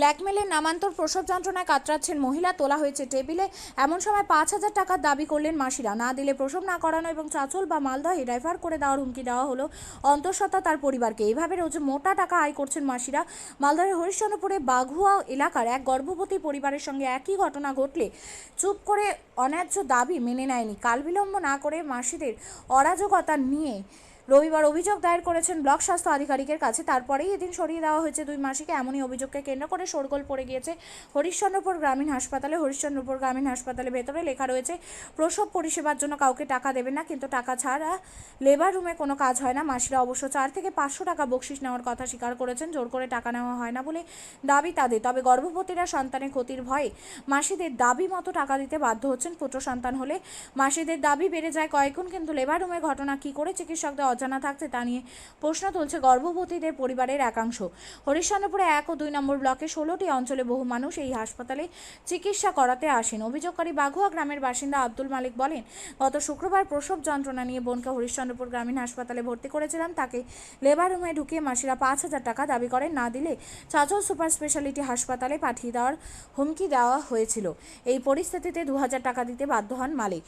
ব্ল্যাকমেলের নামান্তর প্রসব যন্ত্রণায় কাতরাচ্ছেন মহিলা, তোলা হয়েছে টেবিলে। এমন সময় পাঁচ হাজার টাকার দাবি করলেন মাসিরা। না দিলে প্রসব না করানো এবং চাঁচল বা মালদহে ড্রাইভার করে দেওয়ার হুমকি দেওয়া হলো অন্তঃসত্ত্বা তার পরিবারকে। এইভাবে রোজ মোটা টাকা আয় করছেন মাসিরা। মালদহের হরিশ্চন্দ্রপুরে বাঘুয়া এলাকার এক গর্ভবতী পরিবারের সঙ্গে একই ঘটনা ঘটলে চুপ করে অন্যায্য দাবি মেনে নেয়নি। কাল বিলম্ব না করে মাসিদের অরাজকতা নিয়ে রবিবার অভিযোগ দায়ের করেছেন ব্লক স্বাস্থ্য আধিকারিকের কাছে। তারপরেই এদিন সরিয়ে দেওয়া হয়েছে দুই মাসিকে। এমনই অভিযোগকে কেন্দ্র করে শোরগোল পড়ে গিয়েছে হরিশ্চন্দ্রপুর গ্রামীণ হাসপাতালে। হরিশ্চন্দ্রপুর গ্রামীণ হাসপাতালে ভেতরে লেখা রয়েছে, প্রসব পরিষেবার জন্য কাউকে টাকা দেবেন না, কিন্তু টাকা ছাড়া লেবার রুমে কোনো কাজ হয় না। মাসিরা অবশ্য চার থেকে পাঁচশো টাকা বকশিস নেওয়ার কথা স্বীকার করেছেন। জোর করে টাকা নেওয়া হয় না বলে দাবি তাদের। তবে গর্ভবতীরা সন্তানের ক্ষতির ভয়ে মাসিদের দাবি মতো টাকা দিতে বাধ্য হচ্ছেন পুত্র সন্তান হলে। মাসিদের দাবি বেড়ে যায় কয়েকগুণ, কিন্তু লেবার রুমের ঘটনা কী করে চিকিৎসকদের অজানা থাকছে তা নিয়ে প্রশ্ন তুলছে গর্ভবতীদের পরিবারের একাংশ। হরিশ্চন্দ্রপুরে এক ও দুই নম্বর ব্লকে ষোলোটি অঞ্চলে বহু মানুষ এই হাসপাতালে চিকিৎসা করাতে আসেন। অভিযোগকারী বাঘুয়া গ্রামের বাসিন্দা আব্দুল মালিক বলেন, গত শুক্রবার প্রসব যন্ত্রণা নিয়ে বোনকে হরিশ্চন্দ্রপুর গ্রামীণ হাসপাতালে ভর্তি করেছিলাম। তাকে লেবার রুমে ঢুকিয়ে মাসিরা পাঁচ হাজার টাকা দাবি করেন, না দিলে চাচল সুপার স্পেশালিটি হাসপাতালে পাঠিয়ে দেওয়ার হুমকি দেওয়া হয়েছিল। এই পরিস্থিতিতে দু হাজার টাকা দিতে বাধ্য হন মালিক।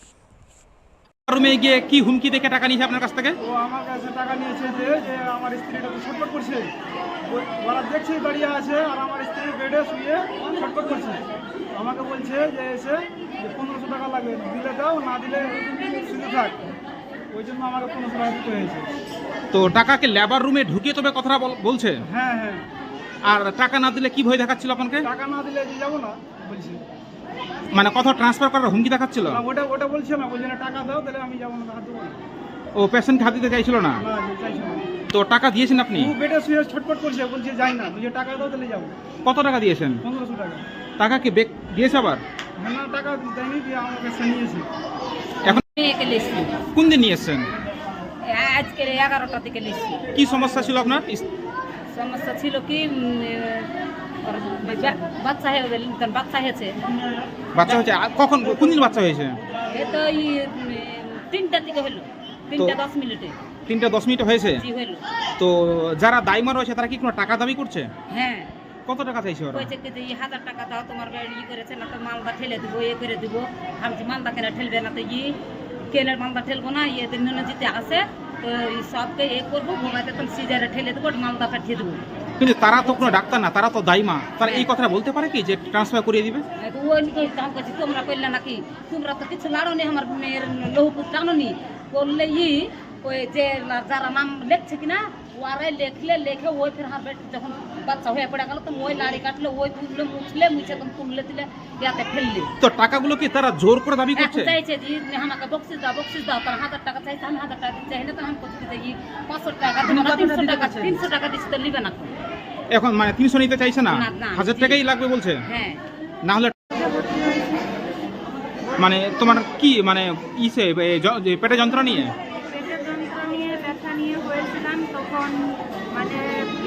রুমে গিয়ে কি হুমকি দেখে টাকা নিয়েছে আপনার কাছ থেকে? ও আমার কাছে টাকা নিয়েছে যে যে আমার স্ত্রীটা তো করছে। ওরা দেখছে দাঁড়িয়ে আছে আর আমার স্ত্রী বেডে শুয়ে ছটফট করছে। আমাকে বলছে যে এসে যে পনেরোশো টাকা লাগবে দিলে দাও না দিলে শুধু থাক। ওই জন্য আমাকে পনেরোশো টাকা দিতে হয়েছে। তো টাকাকে লেবার রুমে ঢুকিয়ে তবে কথাটা বল- বলছে? হ্যাঁ হ্যাঁ। আর টাকা না দিলে কি ভয় দেখাচ্ছিল আপনাকে? টাকা না দিলে যাব না বলছে। মানে কথা ট্রান্সফার করার হুমকি দেখাচ্ছিল? না ওটা ওটা বলছে না বলছে না টাকা দাও তাহলে আমি যাব না হাত দেবো না। ও পেশেন্টকে হাত দিতে চাইছিল না? তো টাকা দিয়েছেন আপনি? ও বেডে শুয়ে ছটফট করছে বলছে যাই না তুই টাকা দাও তাহলে যাব। কত টাকা দিয়েছেন? পনেরোশো টাকা। টাকা কি বেক দিয়েছে আবার? হ্যাঁ না টাকা দেয়নি দিয়ে আমার কাছে নিয়েছে। এখন কোন দিন নিয়ে এসছেন আজকের এগারোটা থেকে লেছি কি সমস্যা ছিল আপনার? সমস্যা ছিল কি বাচ্চা হয়ে বাচ্চা হয়েছে। বাচ্চা হয়েছে? কখন? কোন দিন বাচ্চা হয়েছে? এ তো তিনটা হলো। তিনটা দশ মিনিটে। তিনটা দশ মিনিট হয়েছে? তো যারা দায়মা রয়েছে তারা কি কোনো টাকা দাবি করছে? হ্যাঁ। কত টাকা চাইছে ওরা? কইছে যে এই হাজার টাকা দাও তোমার গাড়ি ই করেছে না তো মালদা ঠেলে দেবো এ করে দেবো। আমি বলছি, মালদা কেনা ঠেলবে না তো ই কেনের মালদা ঠেলবো না ইয়ে দিন যেতে আসে তো সবকে এ করব ঘুমাইতে তখন সিজারে ঠেলে দেবো মালদা পাঠিয়ে দেবো। কিন্তু তারা তো কোনো ডাক্তার না, তারা তো দায়ী মা। তারা এই কথাটা বলতে পারে কি যে ট্রান্সফার করিয়ে দিবে? তোমরা করলে নাকি তোমরা তো কিছু লাড়ো নি আমার মেয়ের লহুপুর টানো নি করলে ওই যে যারা নাম লেখছে কিনা ওরাই লেখলে লেখে ওই ফের যখন বাচ্চা হয়ে পড়ে গেল তো ওই লাড়ি কাটলে ওই তুললে মুছলে মুছে তখন তুললে দিলে ইয়াতে ফেললে তো টাকাগুলো কি তারা জোর করে দাবি এখন করছে চাইছে যে আমাকে দাও দাও তার হাজার টাকা চাইছে আমি হাজার টাকা দিতে চাই না তো আমি করছি যে ই পাঁচশো টাকা তিনশো টাকা তিনশো টাকা দিচ্ছি তো নিবে না এখন মানে তিনশো নিতে চাইছে না? হাজার। টাকাই লাগবে বলছে? হ্যাঁ। না হলে মানে তোমার কি মানে ইসে পেটে যন্ত্রণা নিয়ে পেটের যন্ত্রণা নিয়ে ব্যথা নিয়ে হয়েছিলাম তখন মানে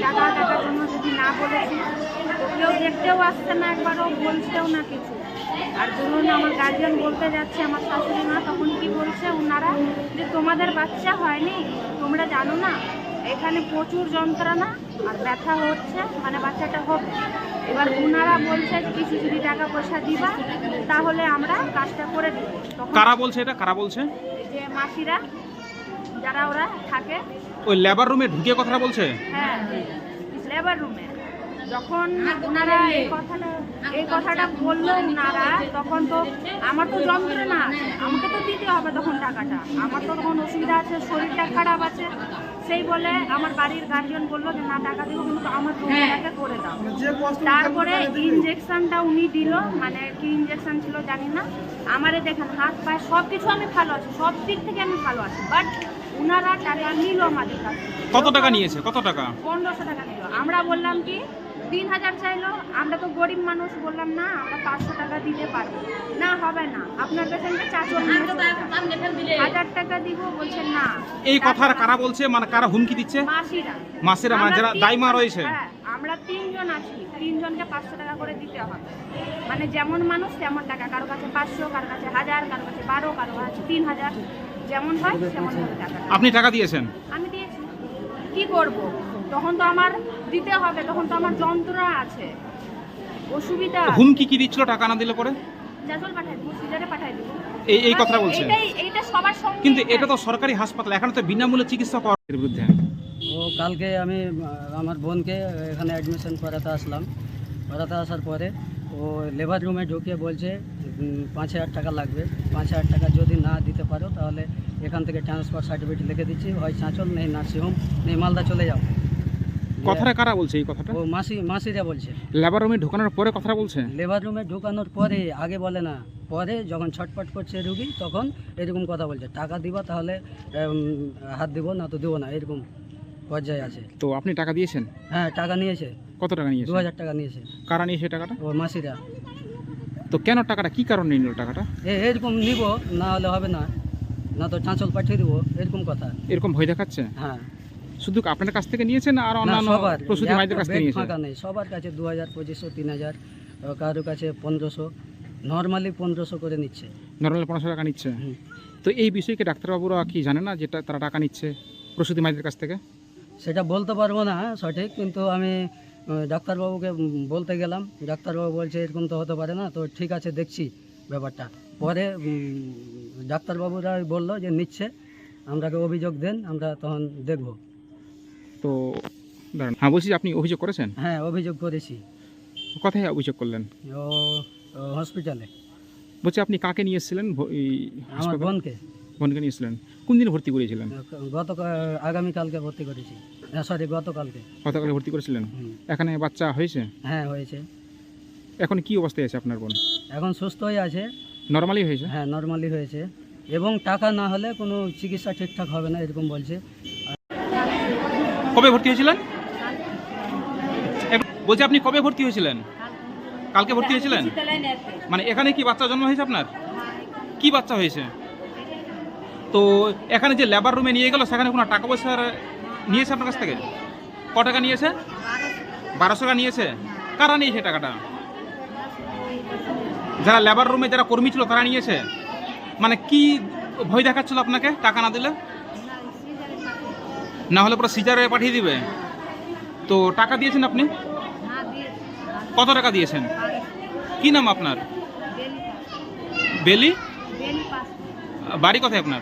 টাকা টাকার জন্য যদি না বলেছি কেউ দেখতেও আসছে না একবারও বলছেও না কিছু। আর ধরুন আমার গার্জিয়ান বলতে যাচ্ছে আমার শাশুড়ি মা তখন কি বলছে ওনারা? যে তোমাদের বাচ্চা হয়নি তোমরা জানো না এখানে প্রচুর যন্ত্রণা আর ব্যথা হচ্ছে মানে বাচ্চাটা হবে। এবার ওনারা বলছে কিছু যদি টাকা পয়সা দিবা তাহলে আমরা কাজটা করে দিব। কারা বলছে এটা? কারা বলছে? যে মাসিরা যারা ওরা থাকে। ওই লেবার রুমে ঢুকিয়ে কথাটা বলছে? হ্যাঁ লেবার রুমে যখন ওনারা এই কথাটা এই কথাটা বলল ওনারা তখন তো আমার তো যন্ত্রণা। আমাকে তো দিতে হবে তখন টাকাটা। আমার তো তখন অসুবিধা আছে শরীরটা খারাপ আছে। সেই বলে আমার বাড়ির গার্জিয়ান বলল যে না টাকা দিব কিন্তু আমার রুমটাকে করে দাও। তারপরে ইনজেকশনটা উনি দিল। মানে কি ইনজেকশন ছিল জানি না। আমারে দেখেন হাত পায়ে সব কিছু আমি ভালো আছি সব দিক থেকে আমি ভালো আছি। বাট উনারা টাকা নিল আমাদের কাছে। কত টাকা নিয়েছে? কত টাকা? পনেরোশো টাকা নিল। আমরা বললাম কি তিন হাজার চাইলো। আমরা তো গরিব মানুষ বললাম না আমরা পাঁচশো টাকা দিতে পারব। না হবে না। আপনার পেশেন্টকে চারশো হাজার টাকা দিব বলছেন না। এই কথার কারা বলছে? মানে কারা হুমকি দিচ্ছে? মাসিরা। মাসিরা মানে যারা দায়মা রয়েছে। হ্যাঁ, আমরা তিনজন আছি। তিনজনকে পাঁচশো টাকা করে দিতে হবে। মানে যেমন মানুষ তেমন টাকা। কারও কাছে পাঁচশো কারও কাছে হাজার কারও কাছে বারো কারও কাছে তিন হাজার। যেমন হয় ভাবে টাকা আপনি টাকা দিয়েছেন? আমি দিয়েছি। কি করব? তখন তো আমার দিতে হবে তখন তো আমার যন্ত্রণা আছে অসুবিধা হুমকি কি দিচ্ছিল টাকা না দিলে পরে? চাচল পাঠাই দেবো সিজারে পাঠাই দেবো। এই এই কথা বলছে এটাই এইটা সবার সঙ্গে কিন্তু এটা তো সরকারি হাসপাতাল এখানে তো বিনামূল্যে চিকিৎসা পাওয়ার এর বিরুদ্ধে। ও কালকে আমি আমার বোনকে এখানে অ্যাডমিশন করাতে আসলাম। করাতে আসার পরে ও লেবার রুমে ঢুকিয়ে বলছে পাঁচ হাজার টাকা লাগবে। পাঁচ হাজার টাকা যদি না দিতে পারো তাহলে এখান থেকে ট্রান্সফার সার্টিফিকেট লিখে দিচ্ছি। হয় চাঁচল নেই নার্সিংহোম নেই মালদা চলে যাও। কথাটা কারা বলছে এই কথাটা? ও মাসি মাসিরা বলছে। লেবার রুমে ঢোকানোর পরে কথাটা বলছে? লেবার রুমে ঢোকানোর পরে আগে বলে না। পরে যখন ছটপট করছে রুগী তখন এরকম কথা বলছে। টাকা দিবা তাহলে হাত দিব না তো দেবো না এরকম পর্যায়ে আছে। তো আপনি টাকা দিয়েছেন? হ্যাঁ টাকা নিয়েছে। কত টাকা নিয়েছে দু হাজার টাকা নিয়েছে। কারা নিয়েছে টাকাটা? ও মাসিরা। তো কেন টাকাটা? কি কারণে নিল টাকাটা? এরকম নিব না হলে হবে না। না তো চাঁচল পাঠিয়ে দেবো এরকম কথা। এরকম ভয় দেখাচ্ছে? হ্যাঁ। শুধু আপনার কাছ থেকে নিয়েছেন আর অন্যান্য প্রসূতি মায়েদের কাছ থেকে নিয়েছেন ফাঁকা নেই। সবার কাছে দু হাজার পঁচিশশো তিন হাজার কারোর কাছে পনেরোশো। নর্মালি পনেরোশো করে নিচ্ছে। নর্মাল পনেরোশো টাকা নিচ্ছে। তো এই বিষয়ে কি ডাক্তারবাবুরা কি জানে না যেটা তারা টাকা নিচ্ছে প্রসূতি মায়েদের কাছ থেকে? সেটা বলতে পারব না সঠিক কিন্তু আমি ডাক্তারবাবুকে বলতে গেলাম ডাক্তারবাবু বলছে এরকম তো হতে পারে না তো ঠিক আছে দেখছি ব্যাপারটা। পরে ডাক্তারবাবুরা বলল যে নিচ্ছে আমরাকে অভিযোগ দেন আমরা তখন দেখব। তো হ্যাঁ বলছি আপনি অভিযোগ করেছেন? হ্যাঁ অভিযোগ করেছি। কথাই অভিযোগ করলেন? ও ও হসপিটালে। বলছি আপনি কাকে নিয়ে এসেছিলেন? আমার বোনকে। বোনকে নিয়ে এসেছিলেন কোন দিন ভর্তি করেছিলেন? গত আগামীকালকে ভর্তি করেছি। সরি গতকালকে। গতকালে ভর্তি করেছিলেন? এখানে বাচ্চা হয়েছে? হ্যাঁ হয়েছে। এখন কি অবস্থায় আছে আপনার বোন? এখন সুস্থ হয়ে আছে। নর্মালি হয়েছে? হ্যাঁ নর্মালি হয়েছে। এবং টাকা না হলে কোনো চিকিৎসা ঠিকঠাক হবে না এরকম বলছে। কবে ভর্তি হয়েছিলেন? বলছি আপনি কবে ভর্তি হয়েছিলেন? কালকে ভর্তি হয়েছিলেন? মানে এখানে কি বাচ্চা জন্ম হয়েছে আপনার? কি বাচ্চা হয়েছে? তো এখানে যে লেবার রুমে নিয়ে গেল সেখানে কোনো টাকা পয়সা নিয়েছে আপনার কাছ থেকে? ক টাকা নিয়েছে? বারোশো টাকা নিয়েছে? কারা নিয়েছে টাকাটা? যারা লেবার রুমে যারা কর্মী ছিল তারা নিয়েছে? মানে কি ভয় দেখাচ্ছিল আপনাকে টাকা না দিলে? না হলে পুরো সিজারে পাঠিয়ে দিবে। তো টাকা দিয়েছেন আপনি? কত টাকা দিয়েছেন? কি নাম আপনার? বেলি বাড়ি কোথায় আপনার?